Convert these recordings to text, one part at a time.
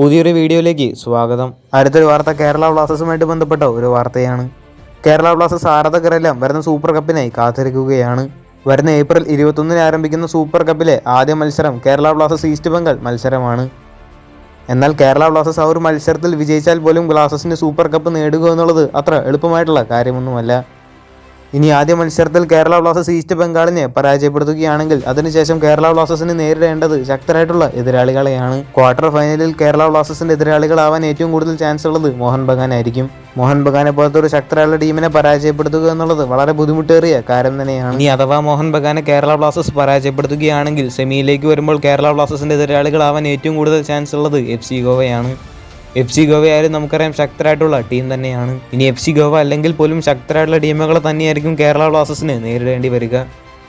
പുതിയൊരു വീഡിയോയിലേക്ക് സ്വാഗതം. അടുത്തൊരു വാർത്ത കേരള ബ്ലാസ്റ്റേഴ്സുമായിട്ട് ബന്ധപ്പെട്ട? ഒരു വാർത്തയാണ്. കേരള ബ്ലാസ്റ്റേഴ്സ് ആരാധകരെല്ലാം വരുന്ന സൂപ്പർ കപ്പിനായി കാത്തിരിക്കുകയാണ്. വരുന്ന ഏപ്രിൽ ഇരുപത്തൊന്നിന് ആരംഭിക്കുന്ന സൂപ്പർ കപ്പിലെ ആദ്യ മത്സരം കേരള ബ്ലാസ്റ്റേഴ്സ് ഈസ്റ്റ് ബംഗാൾ മത്സരമാണ്. എന്നാൽ കേരള ബ്ലാസ്റ്റേഴ്സ് ആ ഒരു മത്സരത്തിൽ വിജയിച്ചാൽ പോലും ബ്ലാസ്റ്റേഴ്സിന് സൂപ്പർ കപ്പ് നേടുക എന്നുള്ളത് അത്ര എളുപ്പമായിട്ടുള്ള കാര്യമൊന്നുമല്ല. ഇനി ആദ്യ മത്സരത്തിൽ കേരള ബ്ലാസ്റ്റേഴ്സ് ഈസ്റ്റ് ബംഗാളിനെ പരാജയപ്പെടുത്തുകയാണെങ്കിൽ അതിനുശേഷം കേരള ബ്ലാസ്റ്റേഴ്സിന് നേരിടേണ്ടത് ശക്തരായിട്ടുള്ള എതിരാളികളെയാണ്. ക്വാർട്ടർ ഫൈനലിൽ കേരള ബ്ലാസ്റ്റേഴ്സിന്റെ എതിരാളികളാവാൻ ഏറ്റവും കൂടുതൽ ചാൻസ് ഉള്ളത് മോഹൻ ബഗാൻ ആയിരിക്കും. മോഹൻ ബഗാനെ പോലത്തെ ഒരു ശക്തരായുള്ള ടീമിനെ പരാജയപ്പെടുത്തുക എന്നുള്ളത് വളരെ ബുദ്ധിമുട്ടേറിയ കാര്യം തന്നെയാണ്. ഇനി അഥവാ മോഹൻ ബഗാനെ കേരള ബ്ലാസ്റ്റേഴ്സ് പരാജയപ്പെടുത്തുകയാണെങ്കിൽ സെമിയിലേക്ക് വരുമ്പോൾ കേരള ബ്ലാസ്റ്റേഴ്സിന്റെ എതിരാളികളാവാൻ ഏറ്റവും കൂടുതൽ ചാൻസ് ഉള്ളത് എഫ് സി ഗോവയാണ്. എഫ് സി ഗോവ ആയാലും നമുക്കറിയാം ശക്തരായിട്ടുള്ള ടീം തന്നെയാണ്. ഇനി എഫ് സി ഗോവ അല്ലെങ്കിൽ പോലും ശക്തരായിട്ടുള്ള ടീമുകളെ തന്നെയായിരിക്കും കേരള ബ്ലാസ്റ്റേഴ്സിന് നേരിടേണ്ടി വരിക.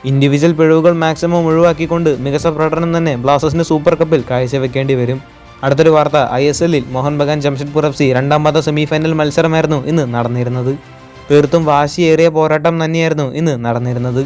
ഇൻഡിവിജ്വൽ പിഴവുകൾ മാക്സിമം ഒഴിവാക്കിക്കൊണ്ട് മികച്ച പ്രകടനം തന്നെ ബ്ലാസ്റ്റേഴ്സിന് സൂപ്പർ കപ്പിൽ കാഴ്ചവെക്കേണ്ടി വരും. അടുത്തൊരു വാർത്ത ഐ എസ് എല്ലിൽ മോഹൻ ബഗാൻ ജംഷഡ്പൂർ എഫ് സി രണ്ടാം പാദ സെമി മത്സരമായിരുന്നു ഇന്ന് നടന്നിരുന്നത്. തീർത്തും വാശിയേറിയ പോരാട്ടം തന്നെയായിരുന്നു ഇന്ന് നടന്നിരുന്നത്.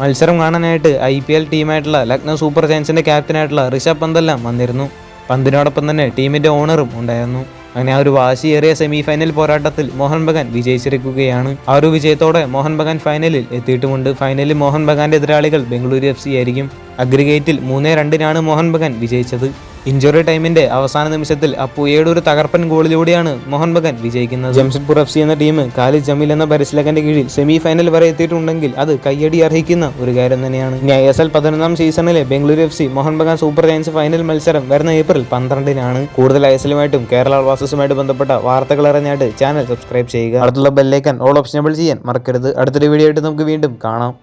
മത്സരം കാണാനായിട്ട് ഐ പി എൽ ടീമായിട്ടുള്ള ലക്നൗ സൂപ്പർ ജയൻസിന്റെ ക്യാപ്റ്റനായിട്ടുള്ള ഋഷഭ് പന്തെല്ലാം വന്നിരുന്നു. പന്തിനോടൊപ്പം തന്നെ ടീമിന്റെ ഓണറും ഉണ്ടായിരുന്നു. അങ്ങനെ ആ ഒരു വാശിയേറിയ സെമി ഫൈനൽ പോരാട്ടത്തിൽ മോഹൻ ബഗാൻ വിജയിച്ചിരിക്കുകയാണ്. ആ ഒരു വിജയത്തോടെ മോഹൻ ബഗാൻ ഫൈനലിൽ എത്തിയിട്ടുമുണ്ട്. ഫൈനലിൽ മോഹൻ ബഗാന്റെ എതിരാളികൾ ബംഗളൂരു എഫ് സി ആയിരിക്കും. അഗ്രിഗേറ്റിൽ മൂന്നേ രണ്ടിനാണ് മോഹൻ ബഗാൻ വിജയിച്ചത്. ഇഞ്ചുറി ടൈമിന്റെ അവസാന നിമിഷത്തിൽ അപ്പുയയുടെ ഒരു തകർപ്പൻ ഗോളിലൂടെയാണ് മോഹൻ ബഗാൻ വിജയിക്കുന്നത്. ജംഷഡ്പൂർ എഫ് സി എന്ന ടീം കാലി ജമീൽ എന്ന പരിശീലകന്റെ കീഴിൽ സെമി ഫൈനൽ വരെ എത്തിയിട്ടുണ്ടെങ്കിൽ അത് കയ്യടി അർഹിക്കുന്ന ഒരു കാര്യം തന്നെയാണ്. ഐ എസ് എൽ പതിനൊന്നാം സീസണിലെ Bengaluru F C Mohun super giants final മത്സരം വരുന്ന ഏപ്രിൽ പന്ത്രണ്ടിനാണ്. കൂടുതൽ ഐ എസ് എല്ലുമായിട്ടും കേരള ബ്ലാസ്റ്റേഴ്സുമായിട്ട് ബന്ധപ്പെട്ട വാർത്തകൾ അറിഞ്ഞായിട്ട് ചാനൽ സബ്സ്ക്രൈബ് ചെയ്യുക. അടുത്തുള്ള ബെല്ലൈക്കൻ ഓൾ ഓപ്ഷനബിൾ ചെയ്യാൻ മറക്കരുത്. അടുത്തൊരു വീഡിയോ ആയിട്ട് നമുക്ക് വീണ്ടും കാണാം.